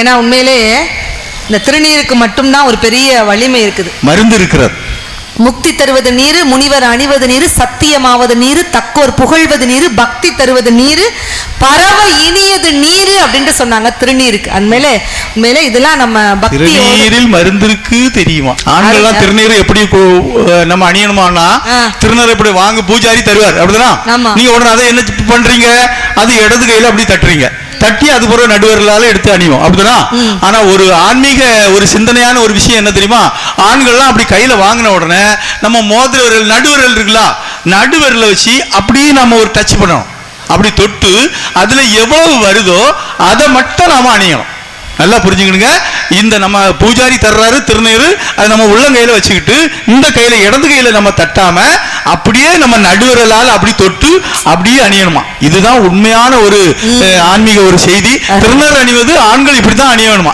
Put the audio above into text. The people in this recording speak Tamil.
ஏன்னா உண்மையிலே இந்த திருநீருக்கு மட்டும்தான் ஒரு பெரிய வலிமை இருக்குது. மருந்து இருக்கிறது. முக்தி தருவது நீரு முனிவர் அணிவது நீரு சத்தியமாவது நீரு தக்கோர் புகழ்வது நீரு பக்தி தருவது நீரு பரவ இனியது நீரு அப்படின்ட்டு சொன்னாங்க திருநீருக்கு. உண்மையிலே உண்மையிலே இதெல்லாம் நம்ம பக்தியோட திருநீரில் மருந்து இருக்கு தெரியுமா? ஆண்கள்லாம் திருநீர் எப்படி நம்ம அணியணுமானா. திருநீர் இப்படி வாங்க பூஜாரி தருவார். அப்படிதானா. நீங்க உடனே அதை என்ன பண்றீங்க? அது இடது கையில அப்படி தட்டுறீங்க. தட்டி அது பிறகு நடுவர்களால எடுத்து அணியும். அப்படிதானா? ஆனா ஒரு ஆன்மீக ஒரு சிந்தனையான ஒரு விஷயம் என்ன தெரியுமா? ஆண்கள்லாம் அப்படி கையில வாங்கின உடனே நம்ம மோதிர விரல் நடுவிரல் இருக்குல்ல நடுவிரல வச்சு அப்படியே நம்ம ஒரு டச் பண்ணணும். அப்படி தொட்டு அதுல எவ்வளவு வருதோ அதை மட்டும் நாம அணியணும். நல்லா புரிஞ்சுக்கணுங்க? இந்த நம்ம பூஜாரி தர்றாரு திருநீரு அதை நம்ம உள்ளங்கையில வச்சுக்கிட்டு இந்த கையில இடது கையில நம்ம தட்டாம அப்படியே நம்ம நடுவிரலால் அப்படி தொட்டு அப்படியே அணியணுமா? இதுதான் உண்மையான ஒரு ஆன்மீக ஒரு செய்தி. திருநீர் அணிவது ஆண்கள் இப்படித்தான் அணியணுமா?